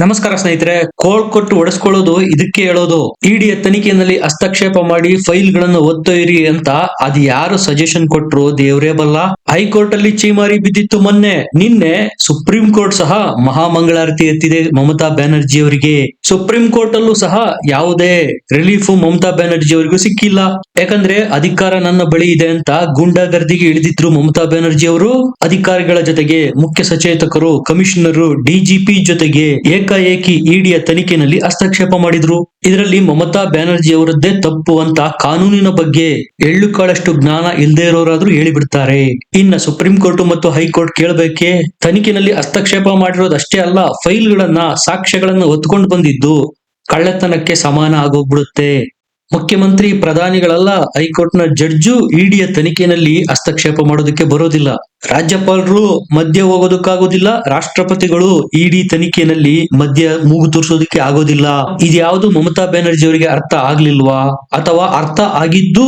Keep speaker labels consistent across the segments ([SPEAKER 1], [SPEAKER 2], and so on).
[SPEAKER 1] ನಮಸ್ಕಾರ ಸ್ನೇಹಿತರೆ ಕೋಳ್ ಕೊಟ್ಟು ಒಡಿಸ್ಕೊಳ್ಳೋದು ಇದಕ್ಕೆ ಹೇಳೋದು. ಇಡಿ ತನಿಖೆಯಲ್ಲಿ ಹಸ್ತಕ್ಷೇಪ ಮಾಡಿ ಫೈಲ್ಗಳನ್ನು ಒತ್ತೊಯ್ಯಿರಿ ಅಂತ ಅದ್ ಯಾರು ಸಜೆಷನ್ ಕೊಟ್ರು ದೇವ್ರೇ ಬಲ್ಲ. ಹೈಕೋರ್ಟ್ ಅಲ್ಲಿ ಚೀಮಾರಿ ಬಿದ್ದಿತ್ತು ಮೊನ್ನೆ. ನಿನ್ನೆ ಸುಪ್ರೀಂ ಕೋರ್ಟ್ ಸಹ ಮಹಾಮಂಗಳಾರತಿ ಎತ್ತಿದೆ ಮಮತಾ ಬ್ಯಾನರ್ಜಿ ಅವರಿಗೆ. ಸುಪ್ರೀಂ ಕೋರ್ಟ್ ಅಲ್ಲೂ ಸಹ ಯಾವುದೇ ರಿಲೀಫ್ ಮಮತಾ ಬ್ಯಾನರ್ಜಿ ಅವರಿಗೂ ಸಿಕ್ಕಿಲ್ಲ. ಯಾಕಂದ್ರೆ ಅಧಿಕಾರ ನನ್ನ ಬಳಿ ಇದೆ ಅಂತ ಗೂಂಡಾಗರ್ದಿಗೆ ಇಳಿದಿದ್ರು ಮಮತಾ ಬ್ಯಾನರ್ಜಿ ಅವರು. ಅಧಿಕಾರಿಗಳ ಜೊತೆಗೆ ಮುಖ್ಯ ಸಚೇತಕರು, ಕಮಿಷನರು ಡಿಜಿಪಿ ಜೊತೆಗೆ ಏಕಾಏಕಿ ಇಡಿಯ ತನಿಖೆನಲ್ಲಿ ಹಸ್ತಕ್ಷೇಪ ಮಾಡಿದ್ರು. ಇದರಲ್ಲಿ ಮಮತಾ ಬ್ಯಾನರ್ಜಿ ಅವರದ್ದೇ ತಪ್ಪು ಅಂತ ಕಾನೂನಿನ ಬಗ್ಗೆ ಎಳ್ಳು ಕಾಳಷ್ಟು ಜ್ಞಾನ ಇಲ್ಲದೆ ಇರೋರಾದ್ರೂ ಹೇಳಿಬಿಡ್ತಾರೆ. ಇನ್ನ ಸುಪ್ರೀಂ ಕೋರ್ಟ್ ಮತ್ತು ಹೈಕೋರ್ಟ್ ಕೇಳಬೇಕೆ? ತನಿಖೆನಲ್ಲಿ ಹಸ್ತಕ್ಷೇಪ ಮಾಡಿರೋದಷ್ಟೇ ಅಲ್ಲ, ಫೈಲ್ಗಳನ್ನ, ಸಾಕ್ಷ್ಯಗಳನ್ನ ಹೊತ್ಕೊಂಡು ಬಂದಿದ್ದು ಕಳ್ಳತನಕ್ಕೆ ಸಮಾನ ಆಗೋಗ್ಬಿಡುತ್ತೆ. ಮುಖ್ಯಮಂತ್ರಿ ಪ್ರಧಾನಿಗಳಲ್ಲ ಹೈಕೋರ್ಟ್ನ ಜಡ್ಜು ಇಡಿಯ ತನಿಖೆಯಲ್ಲಿ ಹಸ್ತಕ್ಷೇಪ ಮಾಡೋದಕ್ಕೆ ಬರೋದಿಲ್ಲ. ರಾಜ್ಯಪಾಲರು ಮಧ್ಯ ಹೋಗೋದಕ್ಕಾಗೋದಿಲ್ಲ, ರಾಷ್ಟ್ರಪತಿಗಳು ಇಡಿ ತನಿಖೆಯಲ್ಲಿ ಮಧ್ಯ ಮೂಗು ತೋರಿಸೋದಕ್ಕೆ ಆಗೋದಿಲ್ಲ. ಇದ್ಯಾವುದು ಮಮತಾ ಬ್ಯಾನರ್ಜಿ ಅವರಿಗೆ ಅರ್ಥ ಆಗ್ಲಿಲ್ವಾ? ಅಥವಾ ಅರ್ಥ ಆಗಿದ್ದು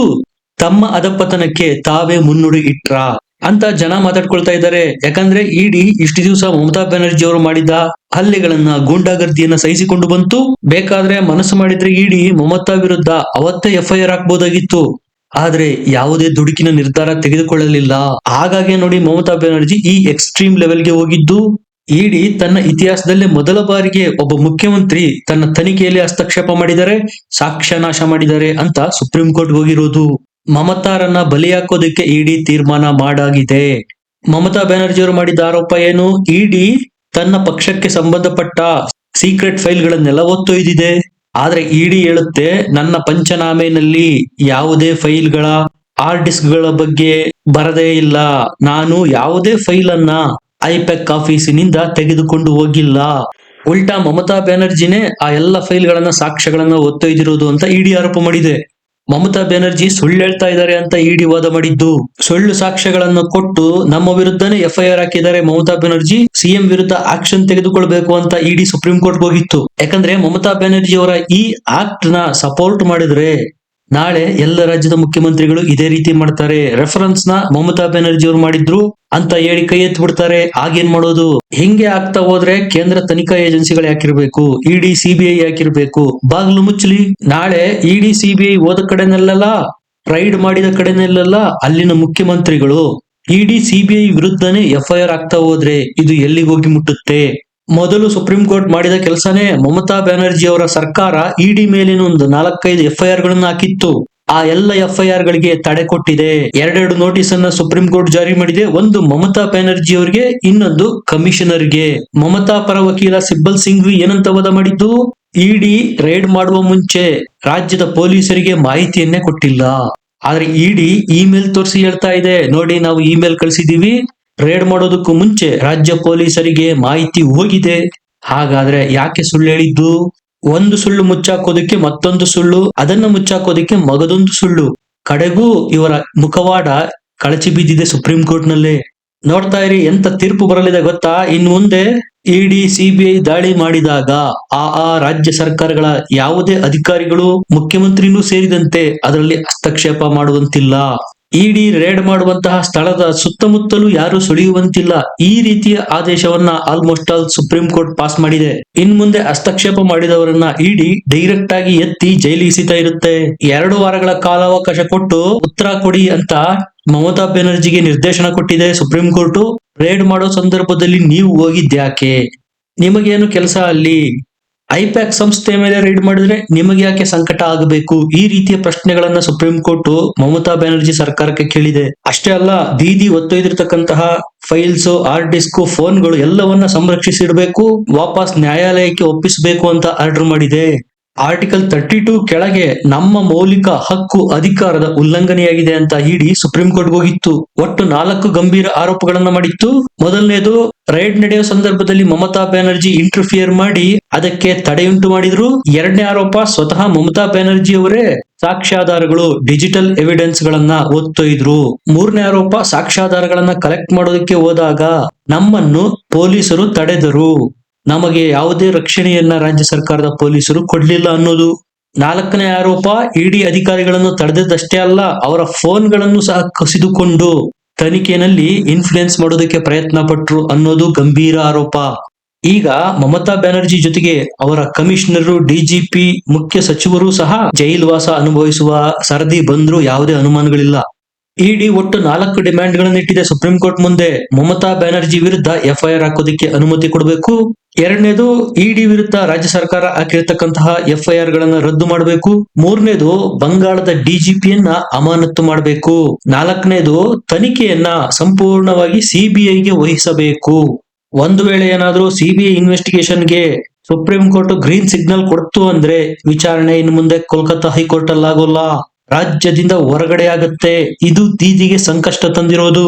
[SPEAKER 1] ತಮ್ಮ ಅಧಪತನಕ್ಕೆ ತಾವೇ ಮುನ್ನುಡಿ ಇಟ್ರ? ಅಂತ ಜನ ಮಾತಾಡ್ಕೊಳ್ತಾ ಇದ್ದಾರೆ. ಯಾಕಂದ್ರೆ ಇಡಿ ಇಷ್ಟು ದಿವಸ ಮಮತಾ ಬ್ಯಾನರ್ಜಿ ಅವರು ಮಾಡಿದ ಹಲ್ಲೆಗಳನ್ನ, ಗೂಂಡಾಗರ್ದಿಯನ್ನ ಸಹಿಸಿಕೊಂಡು ಬಂತು. ಬೇಕಾದ್ರೆ ಮನಸ್ಸು ಮಾಡಿದ್ರೆ ಇಡಿ, ಮಮತಾ ವಿರುದ್ಧ ಅವತ್ತೇ ಎಫ್ಐಆರ್ ಹಾಕ್ಬೋದಾಗಿತ್ತು. ಆದ್ರೆ ಯಾವುದೇ ದುಡುಕಿನ ನಿರ್ಧಾರ ತೆಗೆದುಕೊಳ್ಳಲಿಲ್ಲ. ಹಾಗಾಗಿ ನೋಡಿ ಮಮತಾ ಬ್ಯಾನರ್ಜಿ ಈ ಎಕ್ಸ್ಟ್ರೀಮ್ ಲೆವೆಲ್ಗೆ ಹೋಗಿದ್ದು. ಇಡಿ ತನ್ನ ಇತಿಹಾಸದಲ್ಲೇ ಮೊದಲ ಬಾರಿಗೆ ಒಬ್ಬ ಮುಖ್ಯಮಂತ್ರಿ ತನ್ನ ತನಿಖೆಯಲ್ಲಿ ಹಸ್ತಕ್ಷೇಪ ಮಾಡಿದರೆ, ಸಾಕ್ಷ್ಯ ನಾಶ ಮಾಡಿದ್ದಾರೆ ಅಂತ ಸುಪ್ರೀಂ ಕೋರ್ಟ್ ಹೋಗಿರೋದು. ಮಮತಾರನ್ನ ಬಲಿ ಹಾಕೋದಕ್ಕೆ ಇಡಿ ತೀರ್ಮಾನ ಮಾಡಾಗಿದೆ. ಮಮತಾ ಬ್ಯಾನರ್ಜಿ ಅವರು ಮಾಡಿದ ಆರೋಪ ಏನು? ಇಡಿ ತನ್ನ ಪಕ್ಷಕ್ಕೆ ಸಂಬಂಧಪಟ್ಟ ಸೀಕ್ರೆಟ್ ಫೈಲ್ಗಳನ್ನೆಲ್ಲ ಒತ್ತೊಯ್ದಿದೆ ಆದ್ರೆ ಇಡಿ ಹೇಳುತ್ತೆ, ನನ್ನ ಪಂಚನಾಮೆನಲ್ಲಿ ಯಾವುದೇ ಫೈಲ್ಗಳ ಹಾರ್ಡ್ ಡಿಸ್ಕ್ಗಳ ಬಗ್ಗೆ ಬರದೇ ಇಲ್ಲ. ನಾನು ಯಾವುದೇ ಫೈಲ್ ಅನ್ನ ಐಪ್ಯಾಕ್ ಆಫೀಸಿನಿಂದ ತೆಗೆದುಕೊಂಡು ಹೋಗಿಲ್ಲ. ಉಲ್ಟಾ ಮಮತಾ ಬ್ಯಾನರ್ಜಿನೇ ಆ ಎಲ್ಲ ಫೈಲ್ಗಳನ್ನ ಸಾಕ್ಷ್ಯಗಳನ್ನ ಒತ್ತೊಯ್ದಿರೋದು ಅಂತ ಇಡಿ ಆರೋಪ ಮಾಡಿದೆ. ಮಮತಾ ಬ್ಯಾನರ್ಜಿ ಸುಳ್ಳು ಹೇಳ್ತಾ ಇದ್ದಾರೆ ಅಂತ ಇಡಿ ವಾದ ಮಾಡಿದ್ದು. ಸುಳ್ಳು ಸಾಕ್ಷ್ಯಗಳನ್ನು ಕೊಟ್ಟು ನಮ್ಮ ವಿರುದ್ಧನೇ ಎಫ್ಐಆರ್ ಹಾಕಿದ್ದಾರೆ ಮಮತಾ ಬ್ಯಾನರ್ಜಿ. ಸಿಎಂ ವಿರುದ್ಧ ಆಕ್ಷನ್ ತೆಗೆದುಕೊಳ್ಬೇಕು ಅಂತ ಇಡಿ ಸುಪ್ರೀಂ ಕೋರ್ಟ್ ಹೋಗಿತ್ತು. ಯಾಕಂದ್ರೆ ಮಮತಾ ಬ್ಯಾನರ್ಜಿ ಅವರ ಈ ಆಕ್ಟ್ನ ಸಪೋರ್ಟ್ ಮಾಡಿದ್ರೆ ನಾಳೆ ಎಲ್ಲ ರಾಜ್ಯದ ಮುಖ್ಯಮಂತ್ರಿಗಳು ಇದೇ ರೀತಿ ಮಾಡ್ತಾರೆ. ರೆಫರೆನ್ಸ್ನ ಮಮತಾ ಬ್ಯಾನರ್ಜಿ ಅವರು ಮಾಡಿದ್ರು. ಅಂತ ಹೇಳಿ ಕೈ ಎತ್ತಿ ಬಿಡ್ತಾರೆ. ಆಗೇನ್ ಮಾಡೋದು? ಹಿಂಗೆ ಆಗ್ತಾ ಹೋದ್ರೆ ಕೇಂದ್ರ ತನಿಖಾ ಏಜೆನ್ಸಿಗಳು ಯಾಕಿರ್ಬೇಕು? ED CBI ಯಾಕಿರ್ಬೇಕು? ಬಾಗ್ಲು ಮುಚ್ಚಲಿ. ನಾಳೆ ಇಡಿ ಸಿಬಿಐ ಹೋದ ಕಡೆನಲ್ಲೆಲ್ಲ, ರೈಡ್ ಮಾಡಿದ ಕಡೆನಲ್ಲೆಲ್ಲ, ಅಲ್ಲಿನ ಮುಖ್ಯಮಂತ್ರಿಗಳು ಇಡಿ ಸಿಬಿಐ ವಿರುದ್ಧನೇ ಎಫ್ಐಆರ್ ಆಗ್ತಾ ಹೋದ್ರೆ ಇದು ಎಲ್ಲಿಗೋಗಿ ಮುಟ್ಟುತ್ತೆ? ಮೊದಲು ಸುಪ್ರೀಂ ಕೋರ್ಟ್ ಮಾಡಿದ ಕೆಲಸನೇ ಮಮತಾ ಬ್ಯಾನರ್ಜಿ ಅವರ ಸರ್ಕಾರ ಇಡಿ ಮೇಲಿನ ಒಂದು ನಾಲ್ಕೈದು ಎಫ್ಐಆರ್ ಗಳನ್ನ ಹಾಕಿತ್ತು. ಆ ಎಲ್ಲ ಎಫ್ಐಆರ್ ಗಳಿಗೆ ತಡೆ ಕೊಟ್ಟಿದೆ. ಎರಡೆರಡು ನೋಟಿಸ್ ಅನ್ನ ಸುಪ್ರೀಂ ಕೋರ್ಟ್ ಜಾರಿ ಮಾಡಿದೆ. ಒಂದು ಮಮತಾ ಬ್ಯಾನರ್ಜಿ ಅವರಿಗೆ, ಇನ್ನೊಂದು ಕಮಿಷನರ್ಗೆ. ಮಮತಾ ಪರ ವಕೀಲ ಸಿಬ್ಬಲ್ ಸಿಂಘ್ವಿ ಏನಂತ ವಾದ ಮಾಡಿದ್ದು? ಇಡಿ ರೈಡ್ ಮಾಡುವ ಮುಂಚೆ ರಾಜ್ಯದ ಪೊಲೀಸರಿಗೆ ಮಾಹಿತಿಯನ್ನೇ ಕೊಟ್ಟಿಲ್ಲ. ಆದ್ರೆ ಇಡಿ ಇಮೇಲ್ ತೋರಿಸಿ ಹೇಳ್ತಾ ಇದೆ. ನೋಡಿ ನಾವು ಇಮೇಲ್ ಕಳಿಸಿದೀವಿ. ರೇಡ್ ಮಾಡೋದಕ್ಕೂ ಮುಂಚೆ ರಾಜ್ಯ ಪೊಲೀಸರಿಗೆ ಮಾಹಿತಿ ಹೋಗಿದೆ. ಹಾಗಾದ್ರೆ ಯಾಕೆ ಸುಳ್ಳು ಹೇಳಿದ್ದು? ಒಂದು ಸುಳ್ಳು ಮುಚ್ಚಾಕೋದಕ್ಕೆ ಮತ್ತೊಂದು ಸುಳ್ಳು, ಅದನ್ನ ಮುಚ್ಚಾಕೋದಕ್ಕೆ ಮಗದೊಂದು ಸುಳ್ಳು. ಕಡೆಗೂ ಇವರ ಮುಖವಾಡ ಕಳಚಿ ಬಿದ್ದಿದೆ ಸುಪ್ರೀಂ ಕೋರ್ಟ್ನಲ್ಲಿ ನೋಡ್ತಾ ಇರಿ, ಎಂತ ತೀರ್ಪು ಬರಲಿದೆ ಗೊತ್ತಾ? ಇನ್ ಮುಂದೆ ಇಡಿ, ಸಿಬಿಐ ದಾಳಿ ಮಾಡಿದಾಗ ಆ ಆ ರಾಜ್ಯ ಸರ್ಕಾರಗಳ ಯಾವುದೇ ಅಧಿಕಾರಿಗಳು ಮುಖ್ಯಮಂತ್ರಿನೂ ಸೇರಿದಂತೆ ಅದರಲ್ಲಿ ಹಸ್ತಕ್ಷೇಪ ಮಾಡುವಂತಿಲ್ಲ. ಇಡಿ ರೇಡ್ ಮಾಡುವಂತಹ ಸ್ಥಳದ ಸುತ್ತಮುತ್ತಲೂ ಯಾರು ಸುಳಿಯುವಂತಿಲ್ಲ. ಈ ರೀತಿಯ ಆದೇಶವನ್ನ almost all supreme court pass ಮಾಡಿದೆ. ಇನ್ ಮುಂದೆ ಹಸ್ತಕ್ಷೇಪ ಮಾಡಿದವರನ್ನ ಇಡಿ ಡೈರೆಕ್ಟ್ ಆಗಿ ಎತ್ತಿ ಜೈಲಿಸಿತಾ ಇರುತ್ತೆ. ಎರಡು ವಾರಗಳ ಕಾಲಾವಕಾಶ ಕೊಟ್ಟು ಉತ್ತರ ಕೊಡಿ ಅಂತ ಮಮತಾ ಬ್ಯಾನರ್ಜಿಗೆ ನಿರ್ದೇಶನ ಕೊಟ್ಟಿದೆ ಸುಪ್ರೀಂ ಕೋರ್ಟ್ ರೇಡ್ ಮಾಡೋ ಸಂದರ್ಭದಲ್ಲಿ ನೀವು ಹೋಗಿದ್ಯಾಕೆ ನಿಮಗೇನು ಕೆಲಸ ಅಲ್ಲಿ? ಐಪ್ಯಾಕ್ ಸಂಸ್ಥೆ ಮೇಲೆ ರೈಡ್ ಮಾಡಿದ್ರೆ ನಿಮಗೆ ಯಾಕೆ ಸಂಕಟ ಆಗಬೇಕು? ಈ ರೀತಿಯ ಪ್ರಶ್ನೆಗಳನ್ನ ಸುಪ್ರೀಂ ಕೋರ್ಟ್ ಮಮತಾ ಬ್ಯಾನರ್ಜಿ ಸರ್ಕಾರಕ್ಕೆ ಕೇಳಿದೆ. ಅಷ್ಟೇ ಅಲ್ಲ ದೀದಿ ಒತ್ತೊಯ್ದಿರ್ತಕ್ಕಂತಹ ಫೈಲ್ಸ್, ಹಾರ್ಡ್ ಡಿಸ್ಕ್, ಫೋನ್ಗಳು ಎಲ್ಲವನ್ನ ಸಂರಕ್ಷಿಸಿಡಬೇಕು, ವಾಪಸ್ ನ್ಯಾಯಾಲಯಕ್ಕೆ ಒಪ್ಪಿಸಬೇಕು ಅಂತ ಆರ್ಡರ್ ಮಾಡಿದೆ. ಆರ್ಟಿಕಲ್ ತರ್ಟಿ ಟೂ ಕೆಳಗೆ ನಮ್ಮ ಮೌಲಿಕ ಹಕ್ಕು ಅಧಿಕಾರದ ಉಲ್ಲಂಘನೆಯಾಗಿದೆ ಅಂತ ಇಡಿ ಸುಪ್ರೀಂ ಕೋರ್ಟ್ ಹೋಗಿತ್ತು. ಒಟ್ಟು ನಾಲ್ಕು ಗಂಭೀರ ಆರೋಪಗಳನ್ನ ಮಾಡಿತ್ತು. ಮೊದಲನೇದು ರೈಡ್ ನಡೆಯುವ ಸಂದರ್ಭದಲ್ಲಿ ಮಮತಾ ಬ್ಯಾನರ್ಜಿ ಇಂಟರ್ಫಿಯರ್ ಮಾಡಿ ಅದಕ್ಕೆ ತಡೆಯುಂಟು ಮಾಡಿದ್ರು. ಎರಡನೇ ಆರೋಪ, ಸ್ವತಃ ಮಮತಾ ಬ್ಯಾನರ್ಜಿ ಅವರೇ ಸಾಕ್ಷ್ಯಾಧಾರಗಳು ಡಿಜಿಟಲ್ ಎವಿಡೆನ್ಸ್ ಗಳನ್ನ ಒತ್ತೊಯ್ದ್ರು. ಮೂರನೇ ಆರೋಪ, ಸಾಕ್ಷ್ಯಾಧಾರಗಳನ್ನ ಕಲೆಕ್ಟ್ ಮಾಡೋದಕ್ಕೆ ಹೋದಾಗ ನಮ್ಮನ್ನು ಪೊಲೀಸರು ತಡೆದರು. ನಮಗೆ ಯಾವುದೇ ರಕ್ಷಣೆಯನ್ನ ರಾಜ್ಯ ಸರ್ಕಾರದ ಪೊಲೀಸರು ಕೊಡ್ಲಿಲ್ಲ ಅನ್ನೋದು ನಾಲ್ಕನೇ ಆರೋಪ ಇಡಿ ಅಧಿಕಾರಿಗಳನ್ನು ತಡೆದಿದ್ದಷ್ಟೇ ಅಲ್ಲ, ಅವರ ಫೋನ್ಗಳನ್ನು ಸಹ ಕಸಿದುಕೊಂಡು ತನಿಖೆನಲ್ಲಿ ಇನ್ಫ್ಲುಯೆನ್ಸ್ ಮಾಡೋದಕ್ಕೆ ಪ್ರಯತ್ನ ಪಟ್ರು ಅನ್ನೋದು ಗಂಭೀರ ಆರೋಪ. ಈಗ ಮಮತಾ ಬ್ಯಾನರ್ಜಿ ಜೊತೆಗೆ ಅವರ ಕಮಿಷನರು ಡಿಜಿಪಿ ಮುಖ್ಯ ಸಚಿವರು ಸಹ ಜೈಲ್ವಾಸ ಅನುಭವಿಸುವ ಸರದಿ ಬಂದ್ರು ಯಾವುದೇ ಅನುಮಾನಗಳಿಲ್ಲ. ಇಡಿ ಒಟ್ಟು ನಾಲ್ಕು ಡಿಮ್ಯಾಂಡ್ಗಳನ್ನು ಇಟ್ಟಿದೆ ಸುಪ್ರೀಂ ಕೋರ್ಟ್ ಮುಂದೆ. ಮಮತಾ ಬ್ಯಾನರ್ಜಿ ವಿರುದ್ಧ ಎಫ್ಐಆರ್ ಹಾಕೋದಕ್ಕೆ ಅನುಮತಿ ಕೊಡಬೇಕು. ಎರಡನೇದು ಇಡಿ ವಿರುದ್ಧ ರಾಜ್ಯ ಸರ್ಕಾರ ಹಾಕಿರ್ತಕ್ಕಂತಹ ಎಫ್ಐಆರ್ ಗಳನ್ನ ರದ್ದು ಮಾಡಬೇಕು. ಮೂರನೇದು ಬಂಗಾಳದ ಡಿಜಿಪಿಯನ್ನ ಅಮಾನತ್ತು ಮಾಡಬೇಕು. ನಾಲ್ಕನೇದು ತನಿಖೆಯನ್ನ ಸಂಪೂರ್ಣವಾಗಿ ಸಿಬಿಐಗೆ ವಹಿಸಬೇಕು. ಒಂದು ವೇಳೆ ಏನಾದರೂ ಸಿಬಿಐ ಇನ್ವೆಸ್ಟಿಗೇಷನ್ಗೆ ಸುಪ್ರೀಂ ಕೋರ್ಟ್ ಗ್ರೀನ್ ಸಿಗ್ನಲ್ ಕೊಡ್ತು ಅಂದ್ರೆ ವಿಚಾರಣೆ ಇನ್ನು ಮುಂದೆ ಕೋಲ್ಕತ್ತಾ ಹೈಕೋರ್ಟ್ ಅಲ್ಲಾಗೋಲ್ಲ ರಾಜ್ಯದಿಂದ ಹೊರಗಡೆ ಆಗತ್ತೆ. ಇದು ದೀದಿಗೆ ಸಂಕಷ್ಟ ತಂದಿರೋದು.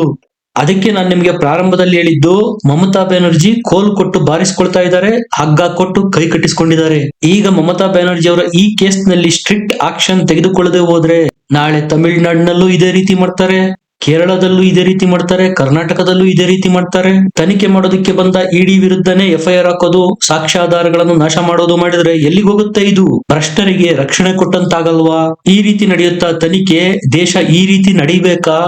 [SPEAKER 1] ಅದಕ್ಕೆ ನಾನು ನಿಮಗೆ ಪ್ರಾರಂಭದಲ್ಲಿ ಹೇಳಿದ್ದು, ಮಮತಾ ಬ್ಯಾನರ್ಜಿ ಕೋಲ್ ಕೊಟ್ಟು ಬಾರಿಸಿಕೊಳ್ತಾ ಇದ್ದಾರೆ, ಹಗ್ಗ ಕೊಟ್ಟು ಕೈ ಕಟ್ಟಿಸ್ಕೊಂಡಿದ್ದಾರೆ. ಈಗ ಮಮತಾ ಬ್ಯಾನರ್ಜಿ ಅವರ ಈ ಕೇಸ್ನಲ್ಲಿ ಸ್ಟ್ರಿಕ್ಟ್ ಆಕ್ಷನ್ ತೆಗೆದುಕೊಳ್ಳದೆ ಹೋದ್ರೆ ನಾಳೆ ತಮಿಳುನಾಡಿನಲ್ಲೂ ಇದೇ ರೀತಿ ಮಾಡ್ತಾರೆ, ಕೇರಳದಲ್ಲೂ ಇದೇ ರೀತಿ ಮಾಡ್ತಾರೆ, ಕರ್ನಾಟಕದಲ್ಲೂ ಇದೇ ರೀತಿ ಮಾಡ್ತಾರೆ. ತನಿಖೆ ಮಾಡೋದಕ್ಕೆ ಬಂದ ಇಡಿ ವಿರುದ್ಧನೇ ಎಫ್ಐಆರ್ ಹಾಕೋದು, ಸಾಕ್ಷ್ಯಾಧಾರಗಳನ್ನು ನಾಶ ಮಾಡೋದು ಮಾಡಿದ್ರೆ ಎಲ್ಲಿಗೆ ಹೋಗುತ್ತೆ ಇದು? ಭ್ರಷ್ಟರಿಗೆ ರಕ್ಷಣೆ ಕೊಟ್ಟಂತಾಗಲ್ವಾ? ಈ ರೀತಿ ನಡೆಯುತ್ತಾ ತನಿಖೆ, ದೇಶ ಈ ರೀತಿ ನಡಿಬೇಕಾ?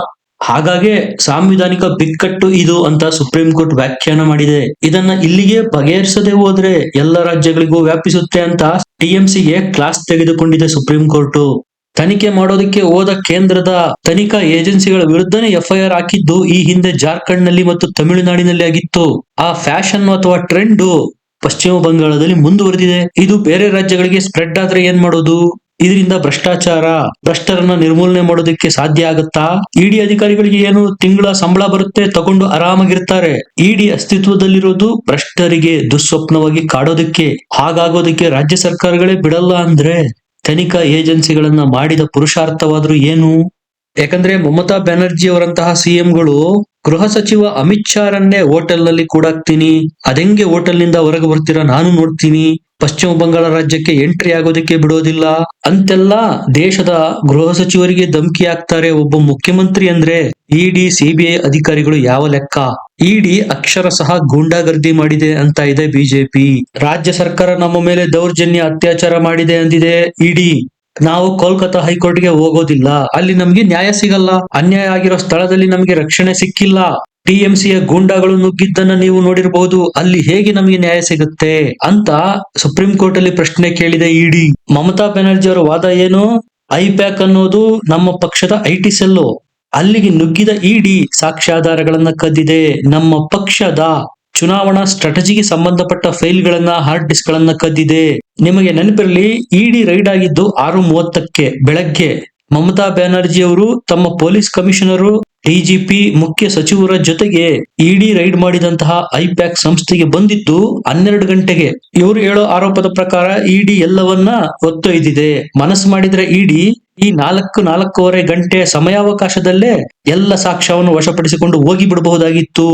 [SPEAKER 1] ಹಾಗಾಗಿ ಸಾಂವಿಧಾನಿಕ ಬಿಕ್ಕಟ್ಟು ಇದು ಅಂತ ಸುಪ್ರೀಂ ಕೋರ್ಟ್ ವ್ಯಾಖ್ಯಾನ ಮಾಡಿದೆ. ಇದನ್ನ ಇಲ್ಲಿಗೆ ಬಗೆಹರಿಸದೆ ಹೋದ್ರೆ ಎಲ್ಲ ರಾಜ್ಯಗಳಿಗೂ ವ್ಯಾಪಿಸುತ್ತೆ ಅಂತ ಟಿಎಂಸಿಗೆ ಕ್ಲಾಸ್ ತೆಗೆದುಕೊಂಡಿದೆ ಸುಪ್ರೀಂ ಕೋರ್ಟ್. ತನಿಖೆ ಮಾಡೋದಕ್ಕೆ ಹೋದ ಕೇಂದ್ರದ ತನಿಖಾ ಏಜೆನ್ಸಿಗಳ ವಿರುದ್ಧನೇ ಎಫ್ಐಆರ್ ಹಾಕಿದ್ದು ಈ ಹಿಂದೆ ಜಾರ್ಖಂಡ್ನಲ್ಲಿ ಮತ್ತು ತಮಿಳುನಾಡಿನಲ್ಲಿ ಆಗಿತ್ತು. ಆ ಫ್ಯಾಷನ್ ಅಥವಾ ಟ್ರೆಂಡ್ ಪಶ್ಚಿಮ ಬಂಗಾಳದಲ್ಲಿ ಮುಂದುವರೆದಿದೆ. ಇದು ಬೇರೆ ರಾಜ್ಯಗಳಿಗೆ ಸ್ಪ್ರೆಡ್ ಆದ್ರೆ ಏನ್ ಮಾಡೋದು? ಇದರಿಂದ ಭ್ರಷ್ಟಾಚಾರ, ಭ್ರಷ್ಟರನ್ನ ನಿರ್ಮೂಲನೆ ಮಾಡೋದಕ್ಕೆ ಸಾಧ್ಯ ಆಗುತ್ತಾ? ಇಡಿ ಅಧಿಕಾರಿಗಳಿಗೆ ಏನು ತಿಂಗಳ ಸಂಬಳ ಬರುತ್ತೆ ತಗೊಂಡು ಆರಾಮಾಗಿರ್ತಾರೆ. ಇಡಿ ಅಸ್ತಿತ್ವದಲ್ಲಿರೋದು ಭ್ರಷ್ಟರಿಗೆ ದುಸ್ವಪ್ನವಾಗಿ ಕಾಡೋದಕ್ಕೆ, ಹಾಗಾಗೋದಕ್ಕೆ ರಾಜ್ಯ ಸರ್ಕಾರಗಳೇ ಬಿಡಲ್ಲ ಅಂದ್ರೆ ತನಿಖಾ ಏಜೆನ್ಸಿಗಳನ್ನ ಮಾಡಿದ ಪುರುಷಾರ್ಥವಾದ್ರೂ ಏನು? ಯಾಕಂದ್ರೆ ಮಮತಾ ಬ್ಯಾನರ್ಜಿ ಅವರಂತಹ ಸಿಎಂಗಳು, ಗೃಹ ಸಚಿವ ಅಮಿತ್ ಶಾರನ್ನೇ ಹೋಟೆಲ್ನಲ್ಲಿ ಕೂಡಾಕ್ತೀನಿ ಅದೆಂಗೆ ಹೋಟೆಲ್ನಿಂದ ಹೊರಗೆ ಬರ್ತೀರಾ ನಾನು ನೋಡ್ತೀನಿ. ಪಶ್ಚಿಮ ಬಂಗಾಳ ರಾಜ್ಯಕ್ಕೆ ಎಂಟ್ರಿ ಆಗೋದಕ್ಕೆ ಬಿಡೋದಿಲ್ಲ. ಅಂತೆಲ್ಲ ದೇಶದ ಗೃಹ ಸಚಿವರಿಗೆ ಧಮಕಿ ಹಾಕ್ತಾರೆ ಒಬ್ಬ ಮುಖ್ಯಮಂತ್ರಿ ಅಂದ್ರೆ ಇಡಿ, ಸಿಬಿಐ ಅಧಿಕಾರಿಗಳು ಯಾವ ಲೆಕ್ಕ? ಇಡಿ ಅಕ್ಷರ ಸಹ ಗೂಂಡಾಗರ್ದಿ ಮಾಡಿದೆ ಅಂತ ಇದೆ ಬಿಜೆಪಿ. ರಾಜ್ಯ ಸರ್ಕಾರ ನಮ್ಮ ಮೇಲೆ ದೌರ್ಜನ್ಯ ಅತ್ಯಾಚಾರ ಮಾಡಿದೆ ಅಂದಿದೆ ಇಡಿ. ನಾವು ಕೋಲ್ಕತ್ತಾ ಹೈಕೋರ್ಟ್ಗೆ ಹೋಗೋದಿಲ್ಲ. ಅಲ್ಲಿ ನಮ್ಗೆ ನ್ಯಾಯ ಸಿಗಲ್ಲ. ಅನ್ಯಾಯ ಆಗಿರೋ ಸ್ಥಳದಲ್ಲಿ ನಮ್ಗೆ ರಕ್ಷಣೆ ಸಿಕ್ಕಿಲ್ಲ. ಟಿಎಂಸಿಯ ಗೂಂಡಾಗಳು ನುಗ್ಗಿದ್ದನ್ನ ನೀವು ನೋಡಿರಬಹುದು. ಅಲ್ಲಿ ಹೇಗೆ ನಮಗೆ ನ್ಯಾಯ ಸಿಗುತ್ತೆ ಅಂತ ಸುಪ್ರೀಂ ಕೋರ್ಟ್ ಅಲ್ಲಿ ಪ್ರಶ್ನೆ ಕೇಳಿದೆ ಇಡಿ. ಮಮತಾ ಬ್ಯಾನರ್ಜಿ ಅವರ ವಾದ ಏನು? ಐಪ್ಯಾಕ್ ಅನ್ನೋದು ನಮ್ಮ ಪಕ್ಷದ ಐಟಿ ಸೆಲ್ಲು. ಅಲ್ಲಿಗೆ ನುಗ್ಗಿದ ಇಡಿ ಸಾಕ್ಷ್ಯಾಧಾರಗಳನ್ನ ಕದ್ದಿದೆ. ನಮ್ಮ ಪಕ್ಷದ ಚುನಾವಣಾ ಸ್ಟ್ರಾಟಜಿಗೆ ಸಂಬಂಧಪಟ್ಟ ಫೈಲ್ಗಳನ್ನ ಹಾರ್ಡ್ ಡಿಸ್ಕ್ ಗಳನ್ನ ಕದ್ದಿದೆ. ನಿಮಗೆ ನೆನಪಿರಲಿ, ಇಡಿ ರೈಡ್ ಆಗಿದ್ದು ಆರು ಮೂವತ್ತಕ್ಕೆ ಬೆಳಗ್ಗೆ ಮಮತಾ ಬ್ಯಾನರ್ಜಿ ಅವರು ತಮ್ಮ ಪೊಲೀಸ್ ಕಮಿಷನರು ಡಿಜಿಪಿ ಮುಖ್ಯ ಸಚಿವರ ಜೊತೆಗೆ ಇಡಿ ರೈಡ್ ಮಾಡಿದಂತಹ ಐಪ್ಯಾಕ್ ಸಂಸ್ಥೆಗೆ ಬಂದಿದ್ದು ಹನ್ನೆರಡು ಗಂಟೆಗೆ. ಇವರು ಹೇಳೋ ಆರೋಪದ ಪ್ರಕಾರ ಇಡಿ ಎಲ್ಲವನ್ನ ಒತ್ತೊಯ್ದಿದೆ ಮನಸ್ಸು ಮಾಡಿದ್ರೆ ಇಡಿ ಈ ನಾಲ್ಕು ನಾಲ್ಕೂವರೆ ಗಂಟೆ ಸಮಯಾವಕಾಶದಲ್ಲೇ ಎಲ್ಲ ಸಾಕ್ಷ್ಯವನ್ನು ವಶಪಡಿಸಿಕೊಂಡು ಹೋಗಿ ಬಿಡಬಹುದಾಗಿತ್ತು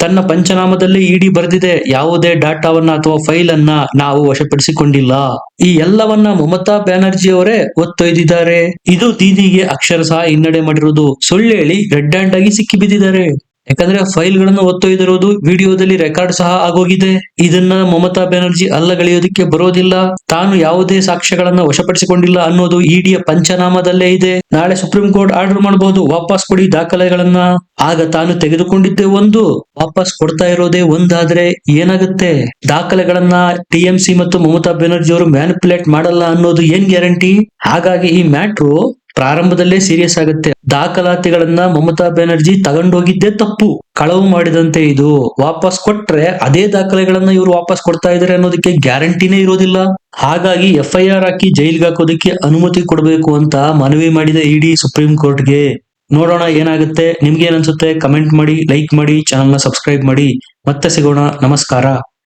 [SPEAKER 1] ತನ್ನ ಪಂಚನಾಮದಲ್ಲಿ ಇಡಿ ಬರೆದಿದೆ. ಯಾವುದೇ ಡಾಟಾವನ್ನ ಅಥವಾ ಫೈಲ್ ಅನ್ನ ನಾವು ವಶಪಡಿಸಿಕೊಂಡಿಲ್ಲ. ಈ ಎಲ್ಲವನ್ನ ಮಮತಾ ಬ್ಯಾನರ್ಜಿ ಅವರೇ ಒತ್ತೊಯ್ದಿದ್ದಾರೆ. ಇದು ದೀದಿಗೆ ಅಕ್ಷರಶಃ ಹಿನ್ನಡೆ ಮಾಡಿರುವುದು. ಸುಳ್ಳು ಹೇಳಿ ರೆಡ್ ಹ್ಯಾಂಡ್ ಆಗಿ ಸಿಕ್ಕಿ ಬಿದ್ದಿದ್ದಾರೆ. ಯಾಕಂದ್ರೆ ಫೈಲ್ಗಳನ್ನು ಒತ್ತೊಯ್ದಿರೋದು ವಿಡಿಯೋದಲ್ಲಿ ರೆಕಾರ್ಡ್ ಸಹ ಆಗೋಗಿದೆ. ಇದನ್ನ ಮಮತಾ ಬ್ಯಾನರ್ಜಿ ಅಲ್ಲಗಳೆಯೋದಕ್ಕೆ ಬರೋದಿಲ್ಲ. ತಾನು ಯಾವುದೇ ಸಾಕ್ಷ್ಯಗಳನ್ನ ವಶಪಡಿಸಿಕೊಂಡಿಲ್ಲ ಅನ್ನೋದು ಇಡಿಯ ಪಂಚನಾಮದಲ್ಲೇ ಇದೆ. ನಾಳೆ ಸುಪ್ರೀಂ ಕೋರ್ಟ್ ಆರ್ಡರ್ ಮಾಡಬಹುದು ವಾಪಸ್ ಕೊಡಿ ದಾಖಲೆಗಳನ್ನ. ಆಗ ತಾನು ತೆಗೆದುಕೊಂಡಿದ್ದೆ ಒಂದು. ವಾಪಸ್ ಕೊಡ್ತಾ ಇರೋದೇ ಒಂದಾದ್ರೆ ಏನಾಗುತ್ತೆ? ದಾಖಲೆಗಳನ್ನ ಟಿಎಂಸಿ ಮತ್ತು ಮಮತಾ ಬ್ಯಾನರ್ಜಿ ಅವರು ಮ್ಯಾನಿಪುಲೇಟ್ ಮಾಡಲ್ಲ ಅನ್ನೋದು ಏನ್ ಗ್ಯಾರಂಟಿ? ಹಾಗಾಗಿ ಈ ಮ್ಯಾಟ್ರು ಪ್ರಾರಂಭದಲ್ಲೇ ಸೀರಿಯಸ್ ಆಗುತ್ತೆ. ದಾಖಲಾತಿಗಳನ್ನ ಮಮತಾ ಬ್ಯಾನರ್ಜಿ ತಗೊಂಡೋಗಿದ್ದೇ ತಪ್ಪು. ಕಳವು ಮಾಡಿದಂತೆ ಇದು. ವಾಪಸ್ ಕೊಟ್ರೆ ಅದೇ ದಾಖಲೆಗಳನ್ನ ಇವರು ವಾಪಸ್ ಕೊಡ್ತಾ ಇದಾರೆ ಅನ್ನೋದಕ್ಕೆ ಗ್ಯಾರಂಟಿನೇ ಇರೋದಿಲ್ಲ. ಹಾಗಾಗಿ ಎಫ್ಐಆರ್ ಹಾಕಿ ಜೈಲ್ಗೆ ಹಾಕೋದಕ್ಕೆ ಅನುಮತಿ ಕೊಡಬೇಕು ಅಂತ ಮನವಿ ಮಾಡಿದೆ ಇಡಿ ಸುಪ್ರೀಂ ಕೋರ್ಟ್ಗೆ. ನೋಡೋಣ ಏನಾಗುತ್ತೆ. ನಿಮ್ಗೆ ಏನ್ ಅನ್ಸುತ್ತೆ? ಕಮೆಂಟ್ ಮಾಡಿ, ಲೈಕ್ ಮಾಡಿ ಚಾನಲ್ನ ಸಬ್ಸ್ಕ್ರೈಬ್ ಮಾಡಿ. ಮತ್ತೆ ಸಿಗೋಣ. ನಮಸ್ಕಾರ.